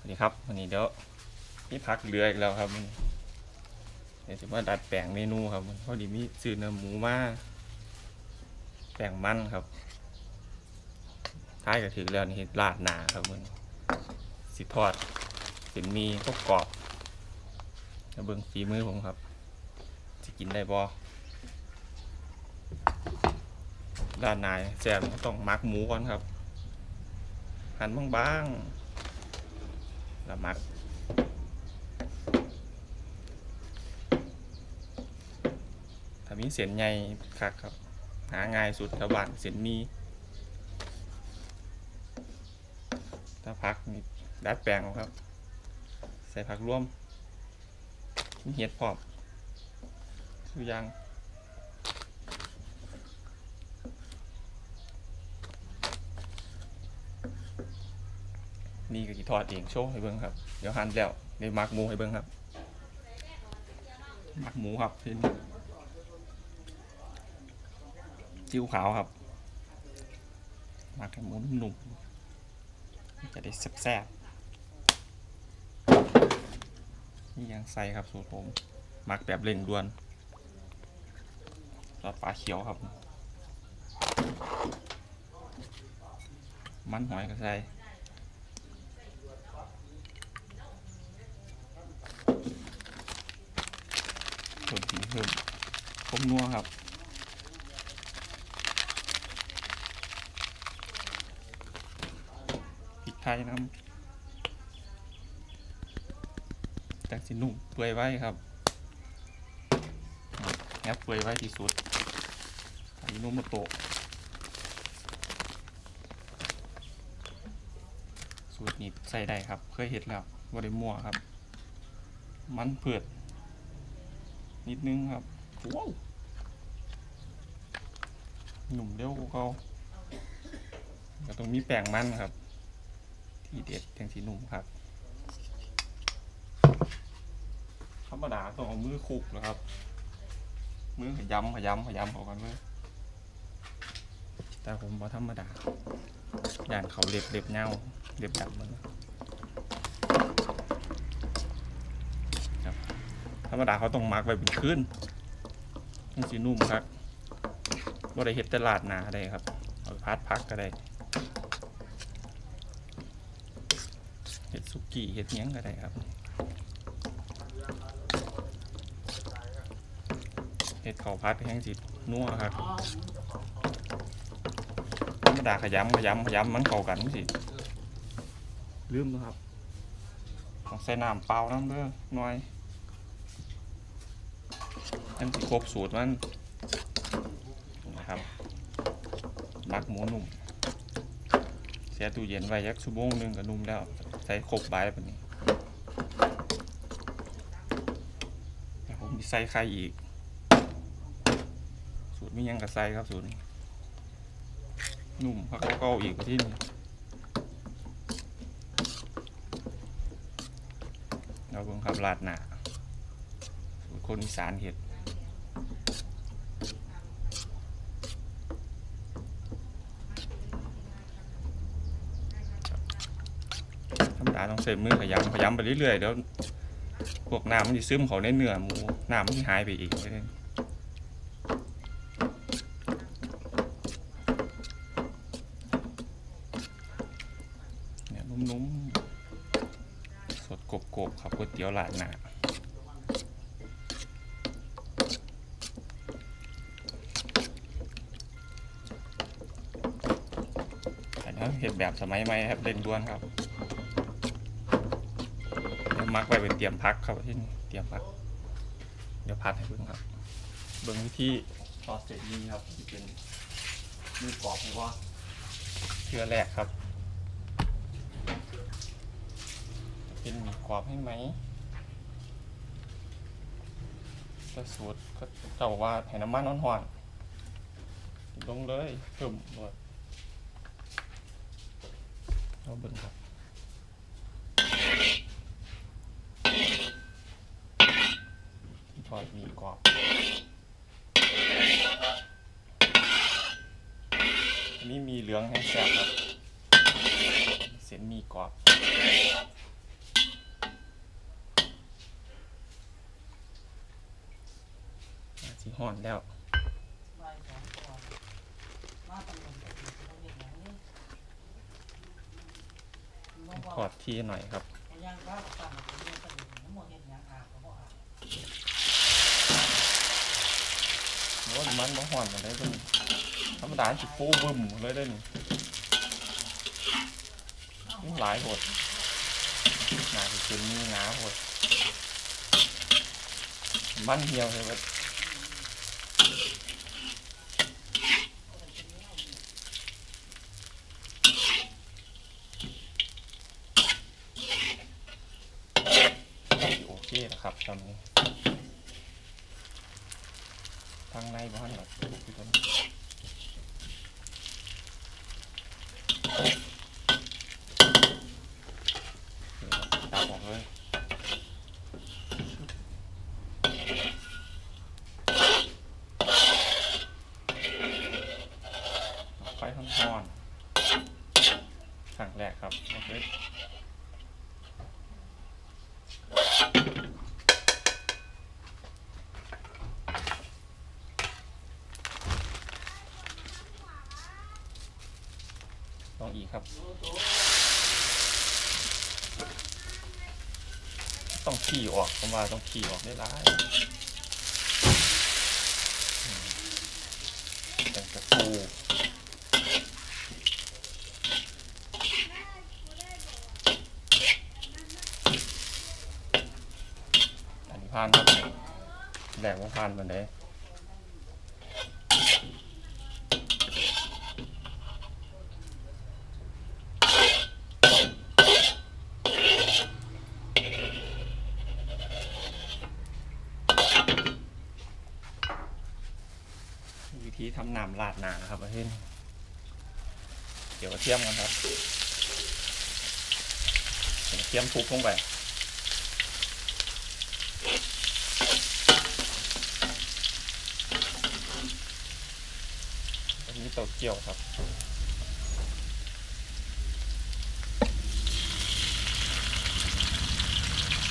สวัสดีครับวันนี้เดี๋ยวนี่พักเรืออีกแล้วครับเดี๋ยวจะมาดัดแปลงเมนูครับพอดีมีซื้อเนื้อหมูมาแปลงมันครับท้ายก็ถือแล้วนี่ลาดหนาครับมันสิทอดเป็นมีก็กกรอบแล้วเบิ่งฝีมือผมครับจะกินได้บ่ด้านในแซมต้องหมักหมูก่อนครับ หั่นบางๆ แล้วมักถ้ามีเสียนใหญ่คักครับ หาง่ายสุดระหว่างเสียนมีถ้าพักนี่ดัดแปลงครับ ใส่ผักร่วมเห็ดพร้อมทุยาง นี่ก็สิทอดเองโชว์ให้เบิ่งครับเดี๋ยวหั่นแล้วเดี๋ยวหมักหมูให้เบิ่งครับหมักหมูครับทีนี้จิ้วขาวครับหมักให้หมูนุ่มๆจะได้แซ่บๆนี่ยังใส่ครับสูตรผมหมักแบบเร่งด่วนรอดปลาเขียวครับ มันหอยก็ใส่ ส่วนสีเพิ่มคมนัวครับพริกไทยน้ำจากสินุ่มเปื่อยไว้ครับแอบเปื่อยไว้ที่สุดไอ้นุ่มมาโตสูตรนี้ใส่ได้ครับ เคยเห็ดแล้วบริมั่วครับ มันเผือด นิดนึงครับว้าวหนุ่มเร็วกว่าเขาก็ต้องมีแป้งมันครับ ที่เด็ดแทงสีหนุ่มครับธรรมดาต้องเอามือคุกนะครับ มือขยำขยำขยำเขากันเลยแต่ผมว่าธรรมดา ย่านเขาเล็บเล็บเงาเล็บดำมันครับ ธรรมดาเขาต้องมักไว้เป็นคืนมันสีนุ่มครับว่าได้เห็ดตลาดหนาได้ครับเอาไปพัดพักก็ได้เห็ดสุกี้เห็ดเนี้ยงก็ได้ครับเห็ดเขาวพัดแห้งสินัวครับธรรมดาขยำขยำขยำมันเข้ากันสิลืมนะครับต้องใส่น้ำเปล่าน้ำเด้อหน่อยันคือครบสูตรมันนะครับมักหมูนุ่มเสียตู้เย็นไว้ยักชั่วโมงหนึงก็นุ่มแล้วใส่ครบใบแบบนี้แผมมีใส่ไข่อีก สูตรไม่ยังกับใส่ครับสูตรนี้นุ่มพักเก้าอีกที่นี่เราเบิ่งครับลาดหนาสูตรคนอีสานเห็ด ธรรมดา ต้องใส่มือขยำขยำไปเรื่อยๆเดี๋ยวพวกน้ำมันจะซึมเขาในเนื้อหมูน้ำมันจะหายไปอีกเนี่ยนุ่มๆ สดกรบๆครับก๋วยเตี๋ยวหลาดหนาเห็ดแบบสมัยใหม่ครับเร่งด่วนครับ มักไว้เป็นเตรียมพักครับที่นเตรียมพัก เดี๋ยวพัดให้เบิ่งครับ เบิ่งวิธีทอเสร็จนี้ครับที่เป็นมือกรอบผมว่าเชื่อแรกครับ เป็นมีกรอบให้ไหมแต่สูตรก็เจ้าบอกว่าให้น้ำมันร้อนๆลงเลยเพิ่มเลยเราเบิ่งครับ ทอดมีกรอบอันนี้มีเหลืองให้แซ่บครับเส้นมีกรอบสีห่อนแล้วขอดที่หน่อยครับ โอ้ยมันมาห่อนกันได้เป็นธรรมดาสิโฟูบึ้มเลยได้นี่งหลายหดหนาสิเป็นนี่หนาหดมันเหี่ยวเลยว้ยโอเคนะครับตอนนี้ ทางในบ้านแบบคือคนตับออกเลยไฟทอนทอนสั่งแรกครับโอเคลองอีก ครับ ต้องขี่ออกผมว่าต้องขี่ออกได้ร้ายอืมเป็นกระปูอันนี้พานครับแหลกว่าพานมือนเด้วิธีทำ น้ำราดหนานะครับประเทศนี้เดี๋ยวเทียมกันครับเทียมทุบลงไปอันนี้เตาเจี้ยวครับ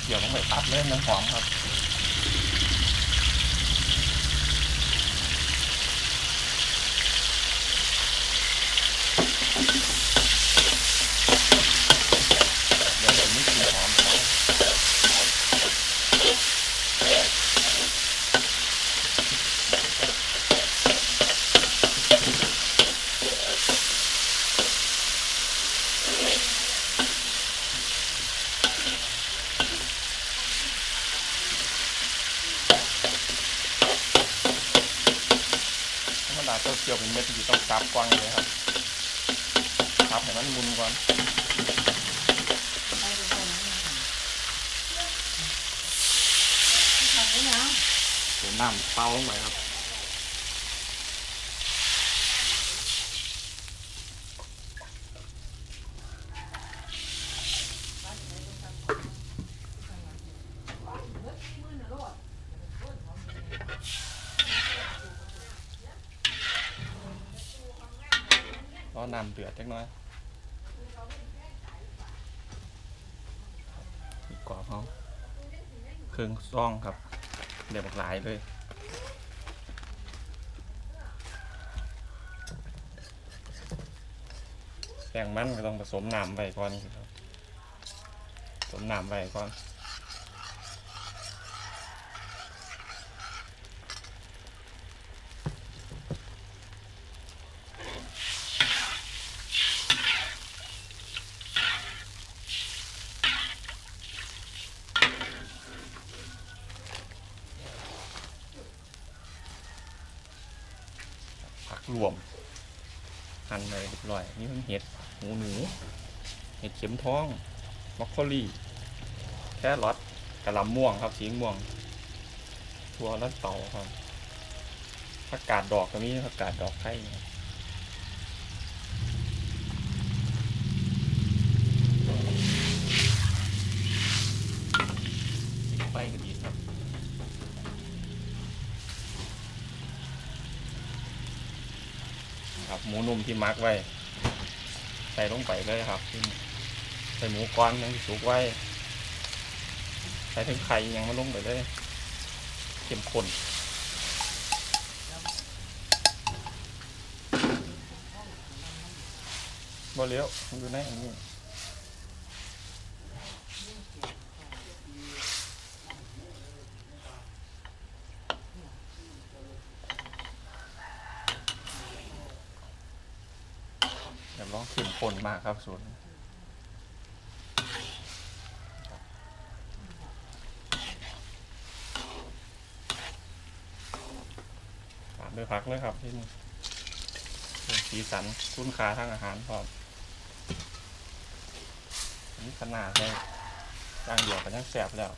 เดี๋ยวต้องไปตัดเล่นน้ำหอมครับ เดี๋ยวผมไม่กินหอมแล้วธรรมดา เต้าเจียวเป็นเม็ดที่ต้องซับกว้างเลยครับซับให้มันมุนก่อนไปดูตรงนั้นนะคะทำได้ยังเดี๋ยวน้ำเปล่าลงไปครับ น้ำเดือดจักหน่อยอีกกรอบเขาเครื่องซ่องครับเดี๋ยวบักหลายเลยแป้งมันก็ต้องผสมน้ำไปก่อนครับผสมน้ำไปก่อน รวมหั่นไปเรียบร้อยนี่มันเห็ดหมูหนูเห็ดเข็มท้องบรอกโคลีแครอทกระหลำม่วงครับสีม่วงถั่วลัดเต่าครับผักกาดดอกก็มีผักกาดดอกไข่ ครับหมูนุ่มที่มักไว้ ใส่ลงไปเลยครับ ใส่หมูก้อนยังสุกไว้ ใส่ถึงไข่ยังมาลงไปเลยเข็มข้นบ่เลี้ยวดูในอันนี้ เดี๋ยวลองขึ้นคนมากครับส่วนตามด้วยพักเลยครับที่นี่สีสันคุณค่าทางอาหารพร้อมนนี้ขนาดได้ย่างเดียวกันยังแสบแล้ว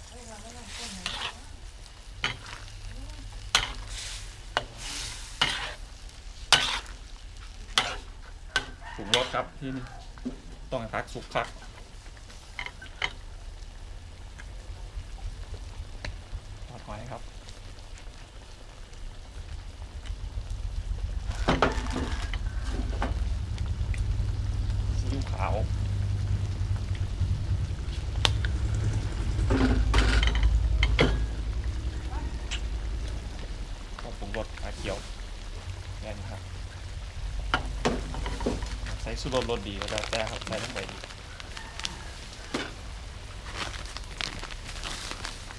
สุกรสครับที่นี่ต้องทักสุกพักทอดหอยครับซีอิ๊วขาวข้าวปรุงรสปลาเขียวแน่นครับ ใช้ สุรสรสดีแล้วแต่ครับใช้ทั้งใบดี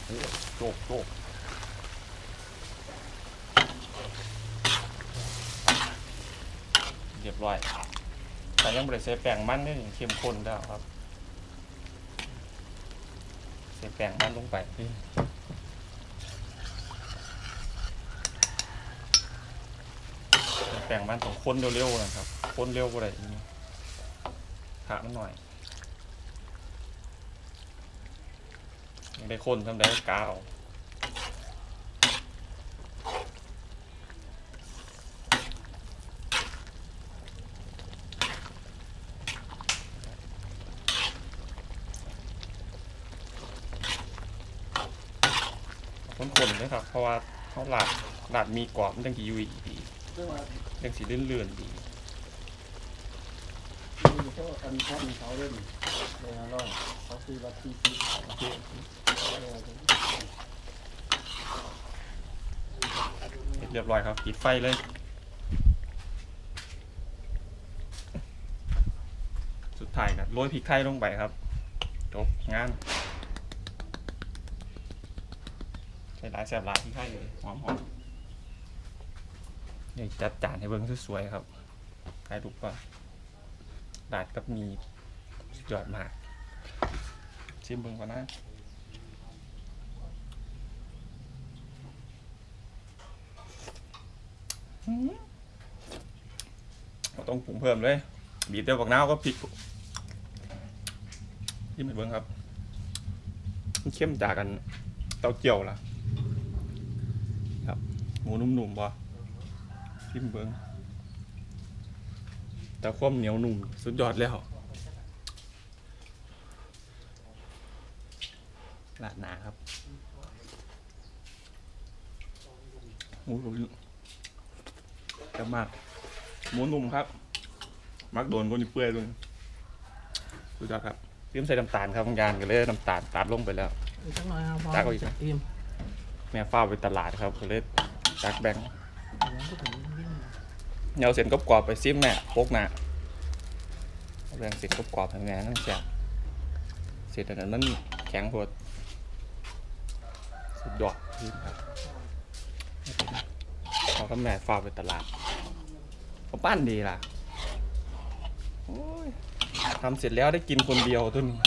โอ้โจกโจกเรียบร้อย แต่ยังบริใส่แป้งมันนี่เข้มข้นแล้วครับใส่แป้งมันลงไปใส่แป้งมันต้องคนเร็วๆนะครับ คนเร็วกว่าไรนี้ขามันหน่อยยังได้คนทำได้กาวคนๆเลยครับ เพราะว่าเขาหลาดหลาดมีกรอบมันจังสียุยดีเรื่องว่าจังสีเลื่อนๆดี เขาอันท่านเขาเล่นเลยนะรอเขาซื้อวัตถุดิบเรียบร้อยครับปิดไฟเลยสุดท้ายครับโรยพริกไทยลงไปครับจบงานใส่หลายแสบหลายพริกไทยเลยหอมหอมนี่จัดจานให้เบิ้งสวยๆครับใครถูกป่ะ ดาดกับมีสุดยอดมากชิมเบิ้งก่อนนะเราต้องปรุงเพิ่มเลย บีบเตียวบักนาวก็พริกที่มันเบิ้งครับ เข้มจากกันเต้าเจียวล่ะ ครับ หมูนุ่มๆบ่ที่มันเบิ้ง แต่ความเหนียวนุ่มสุดยอดแล้วลาดหนาครับหมูนุ่มจะมากหมูนุ่มครับ มักโดนคนที่เปื่อยเลยสุดยอดครับเตรียมใส่น้ำตาลครับบางยานก็เลยน้ำตาลตัดลงไปแล้วอีกสักหน่อยครับตักเอาอีกไหมอิ่มแม่ฟ้าวไปตลาดครับก็เลยตักแบ่ง เดี๋ยวก็ถึงวิ่งเอาเส้นกรอบๆไปซิมแม่พกหน้าเอาแบ่งเส้นกรอบๆให้แม่นั่นแซ่บเสร็จแล้วนั้นมันแข็งโพดสุดยอดครับเขาก็แม่ฟาไปตลาดเขาปั้นดีล่ะทำเสร็จแล้วได้กินคนเดียวตัวนี้